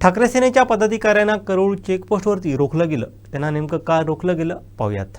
ठाकरे सेनेच्या पदाधिकाऱ्यांना करोळ चेकपोस्टवरती रोखलं गेलं. त्यांना नेमकं का रोखलं गेलं? पाहूयात.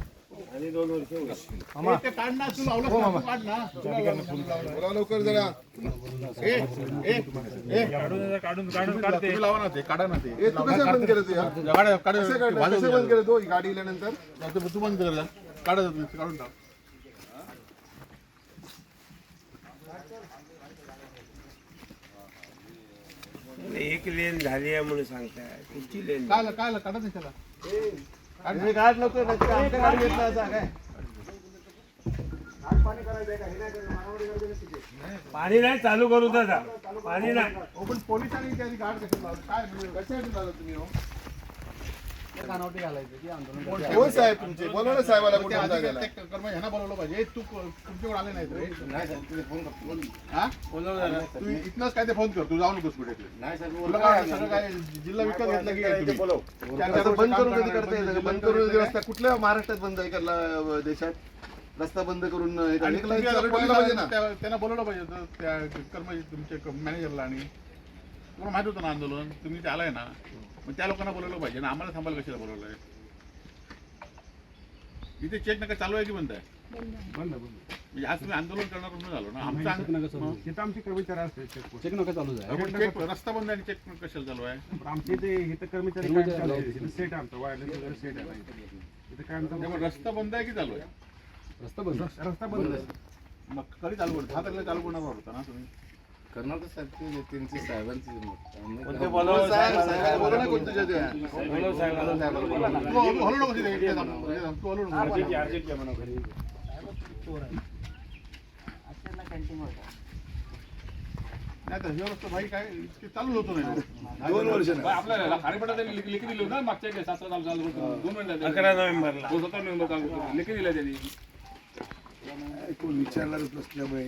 बोला लवकर जरा. ए, ए, ए. तुम्ही लावा ना ते काढा ना ते. ए, तू कसं बंद केलं ते यार? कसं काढलं? कसं बंद केलं? तो गाडी इल्यानंतर? तू बंद केलं काढा काढून टाक. एक लेन झाली आहे म्हणून सांगताय. कुठची लेन काय? काढा त्याला लवकर नाही तर आमच्या गाडी घेतला असा काय पाणी नाही चालू करू दादा. पाणी नाही. हो, पण पोलिसांनी त्याची गाड कशी लावली काय म्हणजे कशासाठी लावलं तुम्ही कोण साहेब तुमचे? बोलवा ना साहेबाला कुठे आमदार गेला. ह्यांना बोलवलं पाहिजे. तू तुमच्याकडे आले नाहीत रे. हा? तू इथनंच काय ते फोन कर. तू जाऊ नकोस कुठे काय जिल्हा विकत घेतला की काय तुम्ही? चार चार बंद करून काम कधी करता करणार, येतं बंद करून रस्ता कुठल्या महाराष्ट्रात बंद आहे करला देशात? रस्ता बंद करून हे त्यांना बोलवलं पाहिजे. त्या कर्मचारी तुमचे मॅनेजरला आणि तुम्हाला माहीत होतं ना आंदोलन? तुम्ही ते आलाय ना? मग त्या लोकांना बोलवलं पाहिजे ना. आम्हाला थांबायला कशाला बोलवलंय? इथे चेक नका चालू आहे की बंद आहे? बंद म्हणजे आज तुम्ही आंदोलन करणार म्हणून झालो ना. आमचं आंदोलन तिथं आमचे कर्मचारी असते चेक नका चालू आहे आपण रस्ता बंद आहे आणि चेक कशाला चालू आहे? आमचे ते इथं कर्मचारी चालू आहे. इथं सेट आहे आमचा. वायरलेस वगैरे सेट आहे. इथं काय आमचा त्यामुळे रस्ता बंद आहे की चालू आहे? रस्ता बंद. रस्ता बंद आहे. मग कधी चालू करतो दहा तारखेला चालू करणार होता ना तुम्ही? करणार तर साहेब ते त्यांची साहेबांची पण ते बोलावं? साहेब? साहेब- साहेब बोला ना कोण तुझ्या त्या बोलावं साहेबाला. तू हलू हलू नको तिथे, इथे थांब, इथे थांब, तू हलू नको नाही तर हे रस्ता भाई काय ते चालू होतो नाही. दोन वर्ष नाही. आपल्याला खारेपडा त्यांनी लिखी लिखी दिली होती ना मागच्या वेळेस सात. दोन. अकरा नोव्हेंबरला. हो, सतरा नोव्हेंबर चालू करून. लिखी दिल्या त्यांनी. कोण विचारणारच नसल्यामुळे.